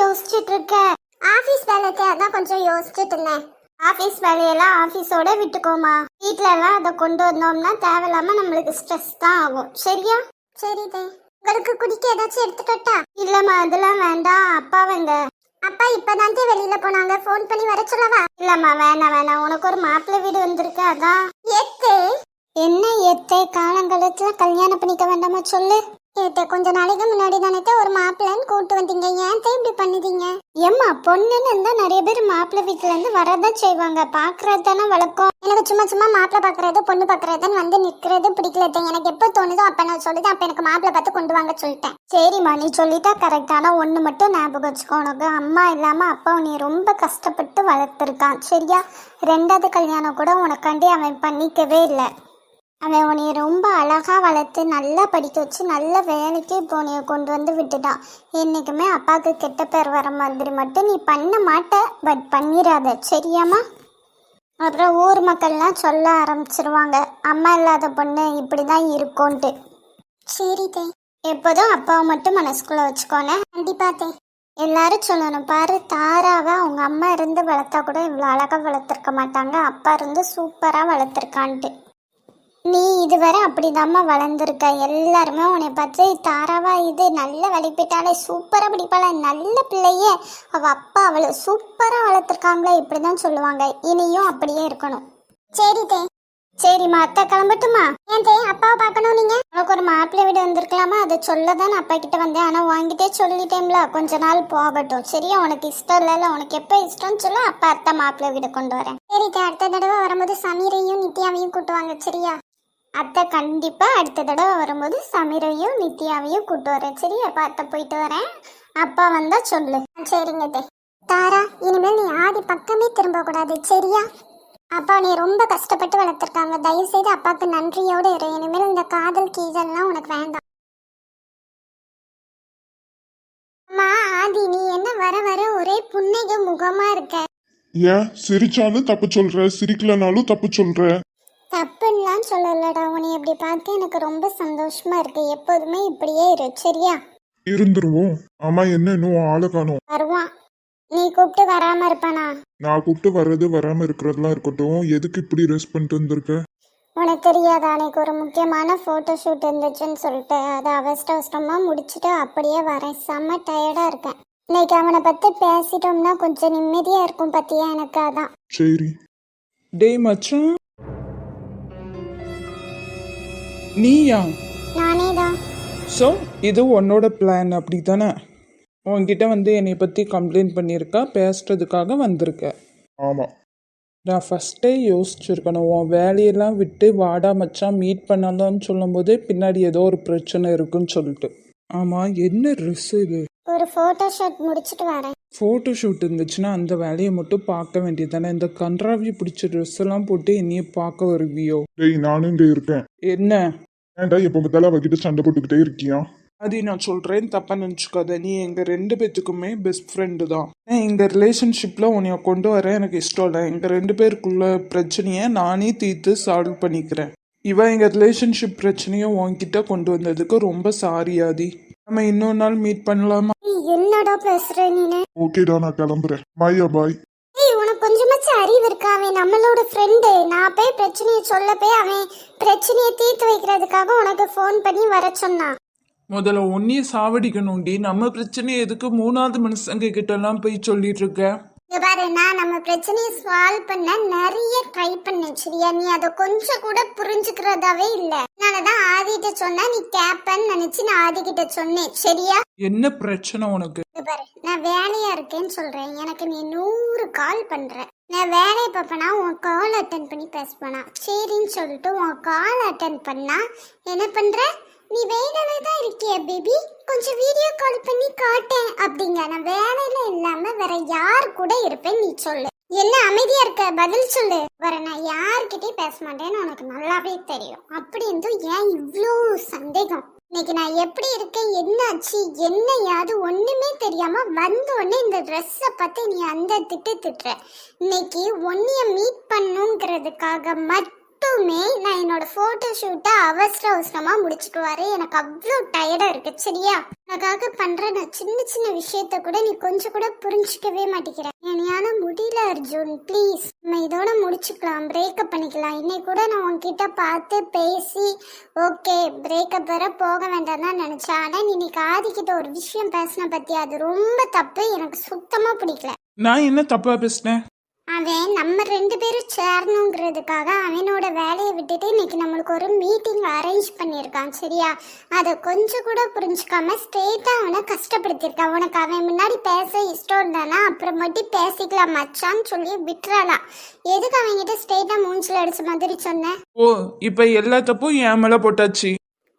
யோசிச்சுட்டு இருக்க ஆபீஸ் வேலைக்கு அதான் கொஞ்சம் யோசிச்சுட்டு இருந்தேன் ஆபீஸ் வேலையெல்லாம் ஆபீஸோட விட்டுக்கோமா. வீட்ல எல்லாம் அதை கொண்டு வந்தோம்னா தேவையில்லாம நம்மளுக்கு ஸ்ட்ரெஸ் தான் ஆகும். சரியா? சரிதே உங்களுக்கு குடிக்க ஏதாச்சும் எடுத்துக்கட்டா? இல்லம்மா அதெல்லாம் வேண்டாம். அப்பா வெங்க அப்பா இப்பதான் வெளியில போனாங்க. ஃபோன் பண்ணி வர சொல்லவா? இல்லம்மா வேணாம் வேணாம். உனக்கு ஒரு மாப்பிள்ளை வீடு வந்திருக்கு அதான். எத்தே என்ன எத்தே காலங்காலத்துல கல்யாணம் பண்ணிக்க வேண்டாமா சொல்லு? ஏத்தே கொஞ்ச நாளைக்கு முன்னாடி தானே ஒரு மாப்பிள்ளன்னு கூட்டு வந்தீங்க. ஏன் இப்படி பண்ணுதீங்க? ஏம்மா பொண்ணுன்னு இருந்தா நிறைய பேர் மாப்பிள்ளை வீட்டுல இருந்து வரதான் செய்வாங்க. பாக்குறது தானே வழக்கம். எனக்கு சும்மா சும்மா மாப்பிள்ளை பாக்குறது பொண்ணு பாக்குறதுன்னு வந்து நிக்கிறது பிடிக்கல எனக்கு எப்போ தோணுதோ அப்ப நான் சொல்லுது அப்ப எனக்கு மாப்பிள்ளை பார்த்து கொண்டு வாங்க சொல்லிட்டேன். சரிம்மா நீ சொல்லிட்டா கரெக்ட் ஆனா ஒண்ணு மட்டும் ஞாபகம் வச்சுக்கோ. உனக்கு அம்மா இல்லாம அப்பா நீ ரொம்ப கஷ்டப்பட்டு வளர்த்துருக்கான். சரியா? ரெண்டாவது கல்யாணம் கூட உனக்காண்டி அவன் பண்ணிக்கவே இல்லை. அவன் உன்னைய ரொம்ப அழகாக வளர்த்து நல்லா படிக்க வச்சு நல்ல வேலைக்கு இப்போ உன்னைய கொண்டு வந்து விட்டுட்டான். என்றைக்குமே அப்பாவுக்கு கெட்ட பேர் வர மாதிரி மட்டும் நீ பண்ண மாட்ட பட் பண்ணிடாத. சரியாம்மா? அப்புறம் ஊர் மக்கள்லாம் சொல்ல ஆரம்பிச்சிருவாங்க. அம்மா இல்லாத பொண்ணு இப்படி தான் இருக்கும்ன்ட்டு சரி தே. எப்போதும் அப்பாவை மட்டும் மனசுக்குள்ளே வச்சுக்கோனே. கண்டிப்பா தே. எல்லாரும் சொல்லணும். பாரு தாராவை அவங்க அம்மா இருந்து வளர்த்தா கூட இவ்வளோ அழகாக வளர்த்துருக்க மாட்டாங்க. அப்பா இருந்து சூப்பராக வளர்த்துருக்கான்ட்டு. நீ இதுவரை அப்படிதாம்மா வளர்ந்துருக்க. எல்லாருமே உன்னை பார்த்து தாராவா இது நல்ல வழிபட்டாலே சூப்பராக படிப்பாள நல்ல பிள்ளையே. அவள் அப்பா அவளை சூப்பராக வளர்த்துருக்காங்களே இப்படி தான் சொல்லுவாங்க. இனியும் அப்படியே இருக்கணும். சரி தே. சரிம்மா அத்தை கிளம்பட்டுமா? ஏன் தே அப்பாவை பார்க்கணும் நீங்கள் உனக்கு ஒரு மாப்பிள்ளை வீடு வந்திருக்கலாமா? அதை சொல்ல தான் நான் அப்பா கிட்ட வந்தேன். ஆனால் வாங்கிட்டே சொல்லிட்டேன்ல கொஞ்ச நாள் போகட்டும். சரியா? உனக்கு இஷ்டம் இல்லைல்ல உனக்கு எப்போ இஷ்டம்னு சொல்ல அப்பா அத்தை மாப்பிள்ளை வீடு கொண்டு வரேன். சரி தே அடுத்த தடவை வரும்போது சமீரையும் நித்யாவையும் கூட்டுவாங்க சரியா? அத்தை கண்டிப்பாக அடுத்த தடவை வரும்போது சமீரையும் நித்யாவையும் கூட்டு வரேன். சரியா? அப்பா அத்தை போயிட்டு வரேன். அப்பா வந்தால் சொல்லு. சரிங்க தே தாரா இனிமேல் நீ ஆதி பக்கமே திரும்ப கூடாது. சரியா? அப்பா நீ ரொம்ப கஷ்டப்பட்டு வளர்த்துருக்காங்க. தயவு செய்து அப்பாவுக்கு நன்றியோட இரு. இனிமேல் இந்த காதல் கீதல்லாம் உனக்கு வேண்டாம். அம்மா ஆதி நீ என்ன வர வர ஒரே புன்னகை முகமா இருக்க. ஏன்? சிரிச்சாலும் தப்பு சொல்ற. சிரிக்கலனாலும் தப்பு சொல்ற. தப்புன்னெலாம் சொல்லலடா. உன்னை இப்படி பார்த்து எனக்கு ரொம்ப சந்தோஷமா இருக்கு. எப்போதுமே இப்படியே இரு சரியா? இருந்துருவோம். ஆமா என்ன இன்னும் ஆளை காணோம். வருவான். நீ கூப்பிட்டு வராம இருப்பானா? நான் கூப்பிட்டு வர்றது வராம இருக்கிறதெல்லாம் இருக்கட்டும். எதுக்கு இப்படி ரெஸ்ட் பண்ணிட்டு வந்திருக்க? உனக்கு தெரியாதா? அன்னைக்கு ஒரு முக்கியமான ஃபோட்டோ ஷூட் இருந்துச்சுன்னு சொல்லிட்டு. அதை அவசர அவசரமாக முடிச்சுட்டு அப்படியே வரேன். செம்ம டயர்டாக இருக்கேன். இன்னைக்கு அவனை பற்றி பேசிட்டோம்னா கொஞ்சம் நிம்மதியாக இருக்கும் பற்றியா எனக்கு அதான். சரி. டேய் மச்சான். நீயா? நானே தான் ஸோ இது உன்னோட பிளான் அப்படி தானே உன்கிட்ட வந்து என்னை பற்றி கம்ப்ளைண்ட் பண்ணியிருக்கா? பேசுறதுக்காக வந்திருக்க. ஆமா. நான் ஃபஸ்ட்டே யோசிச்சிருக்கணும். உன் வேலையெல்லாம் விட்டு வாடா மச்சான் மீட் பண்ணலாம்னு சொல்லும்போதே பின்னாடி ஏதோ ஒரு பிரச்சனை இருக்குன்னு சொல்லிட்டு. ஆமாம் என்ன ட்ரெஸ் இது? ஒரு ஃபோட்டோ ஷூட் முடிச்சுட்டு வரேன். ஃபோட்டோ ஷூட் இருந்துச்சுன்னா அந்த வேலையை மட்டும் பார்க்க வேண்டியது தானே இந்த கன்றாவி பிடிச்ச ட்ரெஸ் எல்லாம் போட்டு என்னைய பார்க்க வருவியோ? டேய் நானும் இங்க இருக்கேன். என்ன? ஏன்டா எப்ப பார்த்தாலும் அவகிட்ட சண்டை போட்டுக்கிட்டே இருக்கியா? அது நான் சொல்கிறேன் தப்பாக நினச்சிக்காத. நீ எங்கள் ரெண்டு பேத்துக்குமே பெஸ்ட் ஃப்ரெண்டு தான். ஏன் இந்த ரிலேஷன்ஷிப்பில் உன்னைய கொண்டு வர எனக்கு இஷ்டம் இல்லை. எங்கள் ரெண்டு பேருக்குள்ள பிரச்சனையை நானே தீர்த்து சால்வ் பண்ணிக்கிறேன். இவன் எங்கள் ரிலேஷன்ஷிப் பிரச்சனையை உன்கிட்ட கொண்டு வந்ததுக்கு ரொம்ப சாரி ஆதி. நம்ம இன்னொரு நாள் மீட் பண்ணலாமா? என்னடா பேசுற நீனு? ஓகேடா நான் கிளம்புறேன். பாயா பாய் இருக்கா அவன் நம்மளோட ஃப்ரெண்டு நான் போய் பிரச்சனையை சொல்ல போய் அவன் பிரச்சனையை தீர்த்து வைக்கிறதுக்காக உனக்கு ஃபோன் பண்ணி வர சொன்னான். முதல்ல ஒன்னிய சாவடிக்கணும்டி நம்ம பிரச்சனையை எதுக்கு மூணாவது மனுஷங்க கிட்ட எல்லாம் போய் சொல்லிட்டு இருக்க? இங்க பாரு நான் நம்ம பிரச்சனையை சால்வ் பண்ண நிறைய ட்ரை பண்ணேன் சரியா? நீ அதை கொஞ்சம் கூட புரிஞ்சுக்கிறதாவே இல்ல. அதனாலதான் ஆதிட்ட சொன்னா நீ கேப்பன்னு நினைச்சு நான் ஆதி கிட்ட சொன்னேன். சரியா? என்ன பிரச்சனை உனக்கு? பாரு. நான் வேலையா இருக்கேன்னு சொல்றேன். எனக்கு நீ நூறு கால் பண்ற. நான் வேலையை பார்ப்பேனா? உன் கால் அட்டன் பண்ணி பேசுவேனா? சரின்னு சொல்லிட்டு உன் கால் அட்டன் பண்ணா என்ன பண்ற? நீ வேலையில தான் இருக்கிய பேபி கொஞ்சம் வீடியோ கால் பண்ணி காட்டேன் அப்படிங்க. நான் வேலையில இல்லாம வேற யார் கூட இருப்பேன் நீ சொல்லு. என்ன அமைதியா இருக்க? பதில் சொல்லு. வர நான் யார்கிட்டயும் பேச மாட்டேன்னு உனக்கு நல்லாவே தெரியும். அப்படி இருந்தும் ஏன் இவ்வளோ சந்தேகம்? இன்னைக்கு நான் எப்படி இருக்கேன்? என்னாச்சு? ஆச்சு என்னையாவது ஒண்ணுமே தெரியாம வந்த உடனே இந்த ட்ரெஸ்ஸை பார்த்து நீ அந்த திட்டு திட்டுற இன்னைக்கு ஒன்னிய மீட் பண்ணுங்கிறதுக்காக மட்டுமே நான் என்னோட போட்டோ ஷூட்டை அவசர அவசரமா முடிச்சுட்டு வரேன். எனக்கு அவ்வளோ டயர்டா இருக்கு சரியா? உனக்காக பண்ற நான் சின்ன சின்ன விஷயத்த கூட நீ கொஞ்சம் கூட புரிஞ்சுக்கவே மாட்டேங்கிற. என்னால முடியல அர்ஜுன். ப்ளீஸ் நம்ம இதோட முடிச்சுக்கலாம் பிரேக்கப் பண்ணிக்கலாம். இன்னைக்கு கூட நான் உன்கிட்ட பார்த்து பேசி ஓகே பிரேக்கப் வர போக வேண்டாம் தான் நினச்சேன். ஆனால் இன்னைக்கு ஆதிக்கிட்ட ஒரு விஷயம் பேசின பற்றி அது ரொம்ப தப்பு. எனக்கு சுத்தமாக பிடிக்கல. நான் என்ன தப்பாக பேசினேன்? அவன் நம்ம ரெண்டு பேரும் சேரணுங்கிறதுக்காக அவனோட வேலையை விட்டுட்டு இன்னைக்கு நம்மளுக்கு ஒரு மீட்டிங் அரேஞ்ச் பண்ணியிருக்கான் சரியா? அதை கொஞ்சம் கூட புரிஞ்சுக்காம ஸ்ட்ரெயிட்டா அவனை கஷ்டப்படுத்தியிருக்கான் உனக்கு அவன் முன்னாடி பேச இஷ்டம் இருந்தானா அப்புறம் மட்டும் பேசிக்கலாம் மச்சான்னு சொல்லி விட்டுறாலாம் எதுக்கு அவன்கிட்ட ஸ்ட்ரெயிட்டா மூஞ்சில் அடிச்ச மாதிரி சொன்னேன் ஓ இப்போ எல்லா தப்பும் என் மேலே போட்டாச்சு.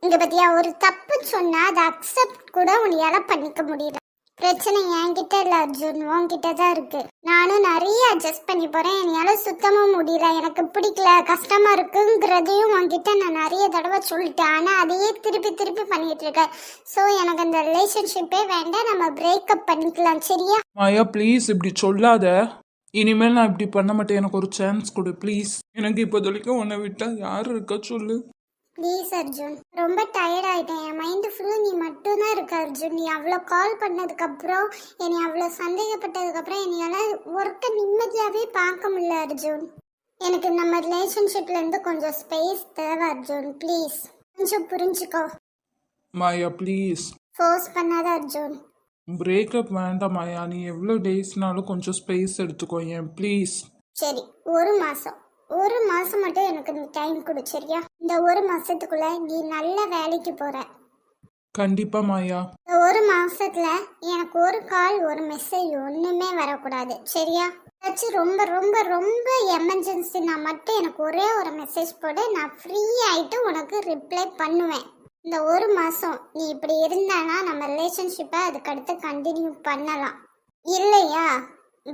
இங்க பத்தியா ஒரு தப்பு சொன்னா அதை அக்செப்ட் கூட உன்னால பண்ணிக்க முடியல. பிரச்சனை என்கிட்ட இல்ல அர்ஜுன். உன்கிட்ட தான் இருக்கு. நானும் நிறைய அட்ஜஸ்ட் பண்ணி போறேன். என்னால சுத்தமாக முடியல. எனக்கு பிடிக்கல. கஷ்டமா இருக்குங்கிறதையும் உன்கிட்ட நான் நிறைய தடவை சொல்லிட்டேன். ஆனா அதையே திருப்பி திருப்பி பண்ணிட்டு இருக்கேன் ஸோ எனக்கு அந்த ரிலேஷன்ஷிப்பே வேண்டாம். நம்ம பிரேக்கப் பண்ணிக்கலாம். சரியா? மாயா ப்ளீஸ் இப்படி சொல்லாத. இனிமேல் நான் இப்படி பண்ண மாட்டேன். எனக்கு ஒரு சான்ஸ் கொடு ப்ளீஸ் எனக்கு இப்போதைக்கு உன்னை விட்டா யார் இருக்கா சொல்லு. ப்ளீஸ் அர்ஜுன். ரொம்ப டயர்ட் ஆயிட்டேன். என் மைண்டு ஃபுல்லாக நீ மட்டும்தான் இருக்க அர்ஜுன். நீ அவ்வளோ கால் பண்ணதுக்கப்புறம் என்னை அவ்வளோ சந்தேகப்பட்டதுக்கப்புறம் என்னையால் ஒர்க்கை நிம்மதியாகவே பார்க்க முடியல அர்ஜுன். எனக்கு நம்ம ரிலேஷன்ஷிப்லேருந்து கொஞ்சம் ஸ்பேஸ் தேவை அர்ஜுன். ப்ளீஸ் கொஞ்சம் புரிஞ்சுக்கோ. மாயா ப்ளீஸ் ஃபோர்ஸ் பண்ணாத அர்ஜுன். பிரேக்கப் வேண்டாம் மாயா. நீ எவ்வளோ டேஸ்னாலும் கொஞ்சம் ஸ்பேஸ் எடுத்துக்கோ ஏன்? ப்ளீஸ் சரி ஒரு மாதம் ஒரு மாதம் மட்டும் எனக்கு நீ டைம் கொடு சரியா? இந்த ஒரு மாதத்துக்குள்ளே நீ நல்ல வேலைக்கு போகிற கண்டிப்பா மாயா. இந்த ஒரு மாசத்துல எனக்கு ஒரு கால் ஒரு மெசேஜ் ஒண்ணுமே வரக்கூடாது சரியா? ஏதாச்சும் ரொம்ப ரொம்ப ரொம்ப எமர்ஜென்சினா மட்டும் எனக்கு ஒரே ஒரு மெசேஜ் போடு நான் ஃப்ரீ ஆயிட்டு உனக்கு ரிப்ளை பண்ணுவேன். இந்த ஒரு மாசம் நீ இப்படி இருந்தானா நம்ம ரிலேஷன்ஷிப்பை அதுக்கடுத்து கண்டினியூ பண்ணலாம். இல்லையா?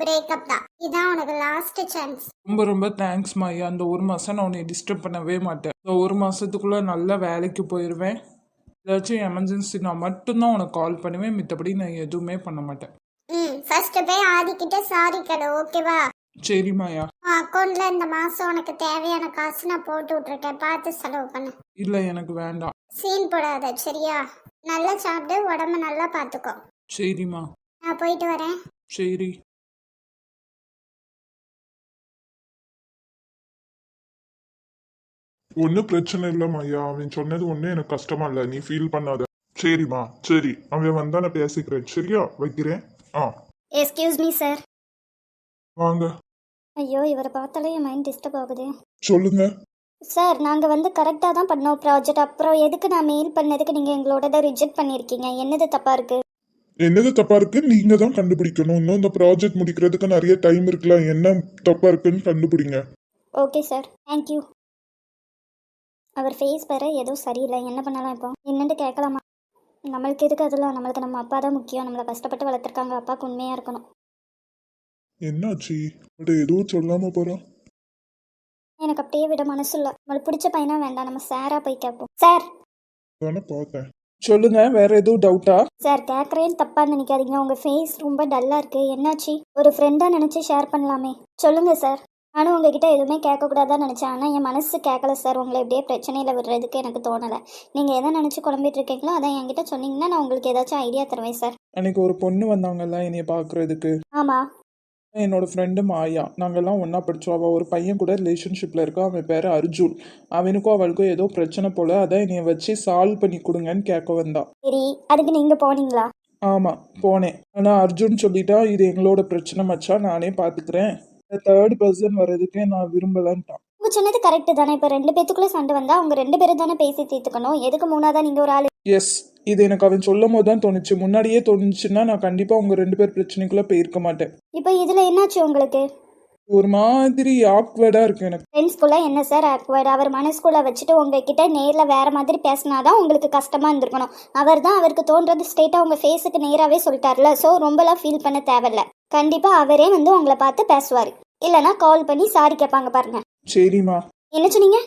பிரேக்கப் தான். இதான் உனக்கு லாஸ்ட் சான்ஸ் ரொம்ப ரொம்ப தேங்க்ஸ் மாயா அந்த ஒரு மாதம் நான் உன்னை டிஸ்டர்ப் பண்ணவே மாட்டேன். இந்த ஒரு மாதத்துக்குள்ளே நல்ல வேலைக்கு போயிடுவேன் ஏதாச்சும் எமர்ஜென்சினா மட்டும்தான் உனக்கு கால் பண்ணுவேன். மித்தபடி நான் எதுவுமே பண்ண மாட்டேன். ம் ஃபர்ஸ்ட் போய் ஆதிக்கிட்ட சாரி கடை ஓகேவா சரி மாயா அக்கௌண்ட்ல இந்த மாசம் உனக்கு தேவையான காசு நான் போட்டு விட்டுருக்கேன். பார்த்து செலவு பண்ணு. இல்லை எனக்கு வேண்டாம். சீன் போடாத சரியா? நல்லா சாப்பிட்டு உடம்ப நல்லா பார்த்துக்கோ. சரிம்மா நான் போயிட்டு வரேன். சரி. ஒன்றும் பிரச்சனை இல்லைம்மா ஐயா. அவன் சொன்னது ஒன்றும் எனக்கு கஷ்டமா இல்லை. நீ ஃபீல் பண்ணாத. சரிம்மா சரி. அவன் வந்தா நான் பேசிக்கிறேன். சரியா? வைக்கிறேன். ஆ. எஸ்கியூஸ் மீ சார் வாங்க. ஐயோ இவரை பார்த்தாலே என் மைண்ட் டிஸ்டர்ப் ஆகுது. சொல்லுங்க. சார் நாங்கள் வந்து கரெக்டாக தான் பண்ணோம் ப்ராஜெக்ட் அப்புறம் எதுக்கு நான் மெயில் பண்ணதுக்கு நீங்கள் எங்களோட ரிஜெக்ட் பண்ணியிருக்கீங்க? என்னது தப்பாக இருக்குது என்னது தப்பா இருக்கு? நீங்க தான் கண்டுபிடிக்கணும். இன்னும் இந்த ப்ராஜெக்ட் முடிக்கிறதுக்கு நிறைய டைம் இருக்குல்ல. என்ன தப்பா இருக்குன்னு கண்டுபிடிங்க. ஓகே சார் தேங்க்யூ அவர் ஃபேஸ் வேற ஏதோ சரியில்லை. என்ன பண்ணலாம் இப்போ? என்னன்னு கேட்கலாமா? நம்மளுக்கு எதுக்கு அதெல்லாம்? நம்மளுக்கு நம்ம அப்பா தான் முக்கியம். நம்மளை கஷ்டப்பட்டு வளர்த்துருக்காங்க. அப்பாவுக்கு உண்மையாக இருக்கணும். என்னாச்சு? பட் எதுவும் சொல்லாம போறான் எனக்கு அப்படியே விட மனசு இல்லை. நம்மளுக்கு பிடிச்ச பையனா வேண்டாம். நம்ம சாரா போய் கேட்போம். சார் தானே பார்த்தேன். சொல்லுங்க வேற எதுவும் டவுட்டா சார் கேட்குறேன்னு தப்பாக நினைக்காதீங்க. உங்கள் ஃபேஸ் ரொம்ப டல்லாக இருக்கு. என்னாச்சு? ஒரு ஃப்ரெண்டாக நினச்சி ஷேர் பண்ணலாமே. சொல்லுங்க சார் நானும் உங்ககிட்ட எதுவுமே கேட்கக்கூடாதான்னு நினச்சேன். ஆனால் என் மனசு கேட்கல சார். உங்களை இப்படியே பிரச்சனையில் விடுறதுக்கு எனக்கு தோணலை. நீங்கள் எதை நினச்சி குழம்பிட்டு இருக்கீங்களோ அதை என்கிட்ட சொன்னீங்கன்னா நான் உங்களுக்கு ஏதாச்சும் ஐடியா தருவேன் சார். அன்னைக்கு ஒரு பொண்ணு வந்தாங்கல்ல என்னைய பார்க்கறதுக்கு ஆமாம் என்னோட ஃப்ரெண்டு மாயா. நாங்கெல்லாம் ஒன்றா படித்தோம் அவள் ஒரு பையன் கூட ரிலேஷன்ஷிப்பில் இருக்கா. அவன் பேர் அர்ஜுன். அவனுக்கும் அவளுக்கும் ஏதோ பிரச்சனை போல். அதான் என்னைய வச்சு சால்வ் பண்ணி கொடுங்கன்னு கேட்க வந்தா. சரி அதுக்கு நீங்கள் போனீங்களா? ஆமாம் போனேன். ஆனால் அர்ஜுன் சொல்லிட்டா இது எங்களோட பிரச்சனை மச்சா நானே பார்த்துக்கிறேன் தேர்ட் பர்சன் வர்றதுக்கே நான் விரும்பலன்ட்டான். உங்க சொன்னது கரெக்டு தானே. இப்போ ரெண்டு பேத்துக்குள்ளே சண்டை வந்தால் அவங்க ரெண்டு பேரும் தானே பேசி தீர்த்துக்கணும். எதுக்கு மூணாதான் நீங்கள் ஒரு ஆள்? எஸ் இது எனக்கு அவன் சொல்லும் போது தான் தோணுச்சு. முன்னாடியே தோணுச்சுன்னா நான் கண்டிப்பாக உங்கள் ரெண்டு பேர் பிரச்சனைக்குள்ளே போயிருக்க மாட்டேன். இப்போ இதில் என்னாச்சு உங்களுக்கு? ஒரு மாதிரி ஆக்வர்டாக இருக்கு எனக்கு. ஃப்ரெண்ட்ஸ்குள்ளே என்ன சார் ஆக்வர்ட் அவர் மனசுக்குள்ளே வச்சுட்டு உங்ககிட்ட நேரில் வேற மாதிரி பேசினாதான் உங்களுக்கு கஷ்டமாக இருந்திருக்கணும். அவர் தான் அவருக்கு தோன்றது ஸ்ட்ரெயிட்டாக உங்கள் ஃபேஸுக்கு நேராகவே சொல்லிட்டார்ல. ஸோ ரொம்பலாம் ஃபீல் பண்ண தேவையில்ல. கண்டிப்பாக அவரே வந்து உங்களை பார்த்து பேசுவார். இல்லைனா கால் பண்ணி சாரி கேட்பாங்க பாருங்க. சரிம்மா. என்ன சொன்னீங்க?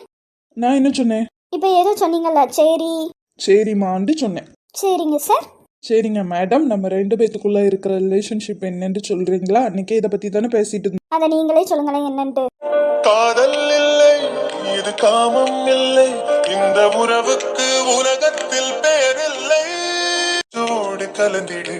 நான் என்ன சொன்னேன்? இப்போ ஏதோ சொன்னீங்கல்ல சரி. சரிம்மான்ட்டு சொன்னேன். சரிங்க சார் சரிங்க மேடம் நம்ம ரெண்டு பேத்துக்குள்ள இருக்கிற ரிலேஷன்ஷிப் என்னன்னு சொல்றீங்களா? அன்னைக்கே இதை பத்தி தானே பேசிட்டு இருந்தோம். அதை நீங்களே சொல்லுங்களேன் என்னன்ட்டு காதல் இல்லை இது காமம் இல்லை. இந்த உறவுக்கு உலகத்தில் பேரில்லை. ஜோடு கலந்திடு.